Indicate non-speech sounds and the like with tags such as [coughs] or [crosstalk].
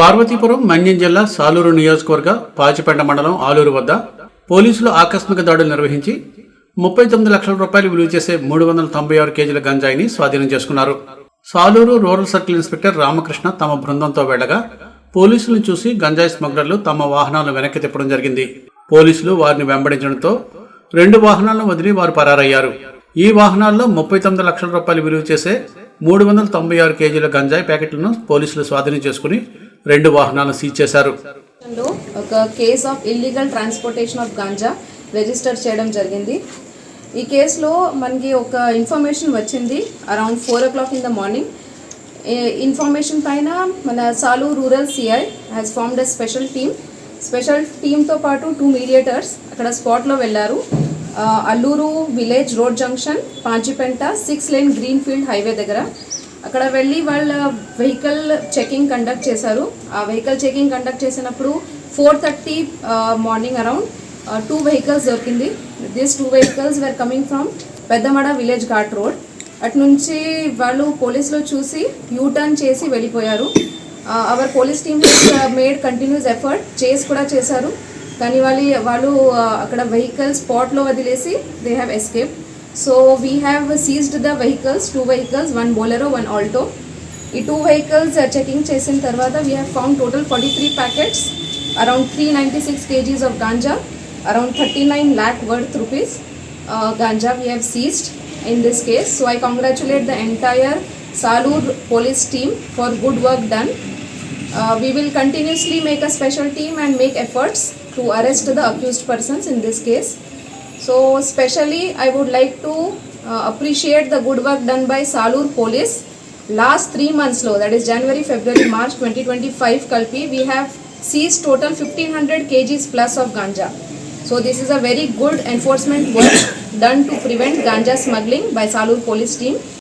పార్వతీపురం మన్యం జిల్లా సాలూరు నియోజకవర్గ పాచిపెండ మండలం ఆలూరు వద్ద పోలీసులు ఆకస్మిక దాడులు నిర్వహించి ముప్పై తొమ్మిది లక్షల రూపాయలు విలువ చేసే మూడు వందల తొంభై ఆరు కేజీల గంజాయిని స్వాధీనం చేసుకున్నారు. Saluru rural circle inspector Ramakrishna తమ బృందంతో వెళ్ళగా పోలీసులను చూసి గంజాయి స్మగ్లర్లు తమ వాహనాలను వెనక్కి తిప్పడం జరిగింది. పోలీసులు వారిని వెంబడించడంతో రెండు వాహనాలను వదిలి వారు పరారయ్యారు. ఈ వాహనాల్లో ముప్పై తొమ్మిది లక్షల రూపాయలు విలువ చేసే మూడు వందల తొంభై ఆరు కేజీల గంజాయి ప్యాకెట్లను పోలీసులు స్వాధీనం చేసుకుని రెండు వాహనాలను సీజ్ చేశారు. ఒక case of illegal transportation of ganja register చేయడం జరిగింది. ఈ కేసులో మనకి ఒక ఇన్ఫర్మేషన్ వచ్చింది around four o'clock in the morning information పైన మన Saluru rural CI has formed a special team special టీమ్తో పాటు టూ మీడియేటర్స్ అక్కడ స్పాట్లో వెళ్ళారు. Alluru village road junction Panchipenta six lane green field highway దగ్గర. అక్కడ వెళ్ళి వాళ్ళ వెహికల్ చెకింగ్ కండక్ట్ చేశారు. ఆ వెహికల్ చెకింగ్ కండక్ట్ చేసినప్పుడు four thirty morning around two vehicles దొరికింది. This two vehicles were coming from Peddamada village ghat road. అటు నుంచి వాళ్ళు పోలీసులో చూసి యూ టర్న్ చేసి వెళ్ళిపోయారు. Our police team made continuous effort చేసి కూడా చేశారు. కానీ వాళ్ళు వాళ్ళు అక్కడ వెహికల్ స్పాట్లో వదిలేసి they have escape So we have seized the vehicles two vehicles one Bolero one Alto ఈ టూ వెహికల్స్ చెకింగ్ చేసిన తర్వాత we have found total forty three packets around three ninety six kgs of ganja around thirty nine lakh worth rupees ganja we have seized in this case. So I congratulate the entire Salur police team for good work done. Uh, we will continuously make a special team and make efforts to arrest the accused persons in this case. So specially I would like to uh, appreciate the good work done by Salur police. Last three months low, that is January, February, March 2025 Kalpi, we have seized total 1500 kgs plus of ganja. So this is a very good enforcement work [coughs] done to prevent ganja smuggling by Salur police team.